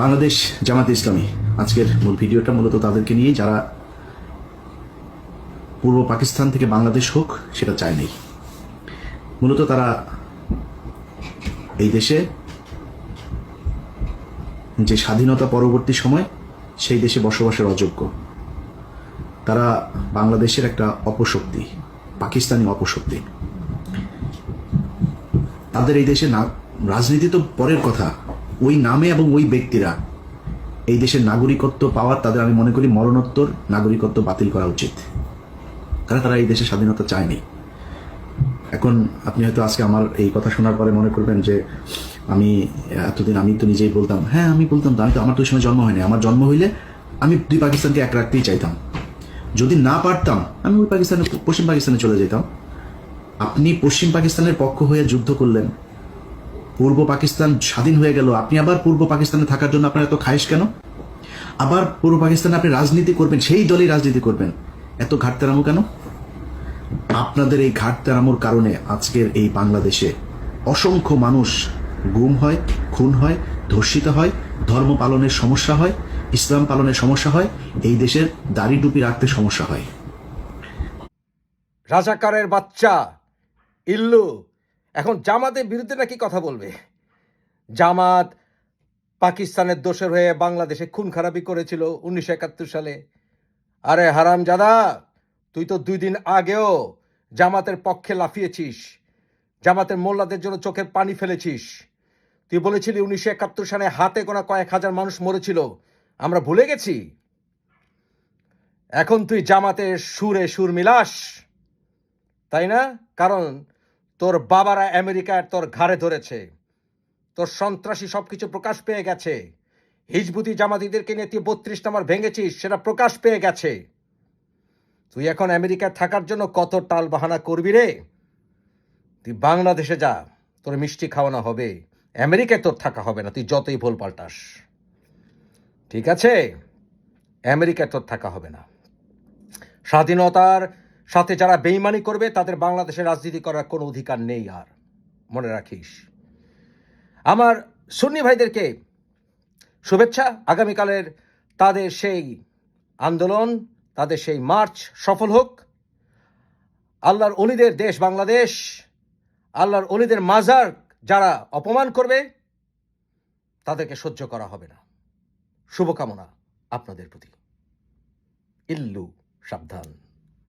বাংলাদেশ জামাত ইসলামী। আজকের মূল ভিডিওটা মূলত তাদেরকে নিয়ে যারা পূর্ব পাকিস্তান থেকে বাংলাদেশ হোক, সেটা চায়নি। মূলত তারা এই দেশে যে স্বাধীনতা পরবর্তী সময়, সেই দেশে বসবাসের অযোগ্য। তারা বাংলাদেশের একটা অপশক্তি, পাকিস্তানি অপশক্তি। তাদের এই দেশে না রাজনীতি তো পরের কথা। ওই নামে এবং ওই ব্যক্তিরা। এই দেশের নাগরিকত্ব পাওয়ার তাদের আমি মনে করি মরণোত্তর নাগরিকত্ব বাতিল করা উচিত। কারণ তারা এই দেশের স্বাধীনতা চায়নি। এখন আপনি হয়তো আজকে আমার এই কথা শোনার পরে মনে করবেন যে, আমি এতদিন আমি তো নিজেই বলতাম হ্যাঁ আমি বলতাম তো, আমি তো, আমার তো সময় জন্ম হয়নি। আমার জন্ম হইলে আমি দুই পাকিস্তানকে এক রাখতেই চাইতাম। যদি না পারতাম, আমি ওই পাকিস্তানে, পশ্চিম পাকিস্তানে চলে যেতাম। আপনি পশ্চিম পাকিস্তানের পক্ষ হয়ে যুদ্ধ করলেন পূর্ব পাকিস্তান স্বাধীন হয়ে গেল। আপনি আবার পূর্ব পাকিস্তানে থাকার জন্য আপনার এত খাইশ কেন? আবার পূর্ব পাকিস্তানে আপনি রাজনীতি করবেন, সেই দলই রাজনীতি করবেন। এত ঘাটতেরামো কেন? আপনাদের এই ঘাটতেরামোর কারণে আজকের এই বাংলাদেশে অসংখ্য মানুষ গুম হয়, খুন হয়, ধর্ষিত হয়, ধর্ম পালনের সমস্যা হয়, ইসলাম পালনের সমস্যা হয়, এই দেশের দাড়ি টুপি রাখতে সমস্যা হয়। রাজাকারের বাচ্চা, ইল্লু জামাতের বিরুদ্ধে নাকি কথা বলবে? জামাত পাকিস্তানের দোষের হয়ে বাংলাদেশে খুন খারাপি করেছিল উনিশশো একাত্তর সালে। আরে হারাম জাদা তুই তো দুই দিন আগেও জামাতের পক্ষে লাফিয়েছিস, জামাতের মোল্লাদের জন্য চোখের পানি ফেলেছিস। তুই বলেছিলি উনিশশো একাত্তর সালে হাতে গোনা কয়েক হাজার মানুষ মরেছিল, আমরা ভুলে গেছি। এখন তুই জামাতের সুরে সুর মিলাস, তাই না? কারণ তোর বাবারা আমেরিকার তোর ঘাড়ে ধরেছে। তোর সন্ত্রাসী সবকিছু প্রকাশ পেয়ে গেছে। হিজবুতি জামাতিদেরকে নিয়ে তুই বত্রিশ নাম্বার ভেঙেছিস, সেটা প্রকাশ পেয়ে গেছে। তুই এখন আমেরিকায় থাকার জন্য কত টাল বাহানা করবি রে? তুই বাংলাদেশে যা, তোর মিষ্টি খাওয়ানো হবে। আমেরিকায় তোর থাকা হবে না, তুই যতই ভুল পাল্টাস। ঠিক আছে? আমেরিকায় তোর থাকা হবে না। স্বাধীনতার সাথে যারা বেইমানি করবে, তাদের বাংলাদেশে রাজনীতি করার কোনো অধিকার নেই আর। মনে রাখিস। আমার সুন্নি ভাইদেরকে শুভেচ্ছা। আগামীকালের তাদের সেই আন্দোলন, তাদের সেই মার্চ সফল হোক। আল্লাহর অলিদের দেশ বাংলাদেশ, আল্লাহর অলিদের মাজার যারা অপমান করবে, তাদেরকে সহ্য করা হবে না। শুভকামনা আপনাদের প্রতি। ইল্লু সাবধান।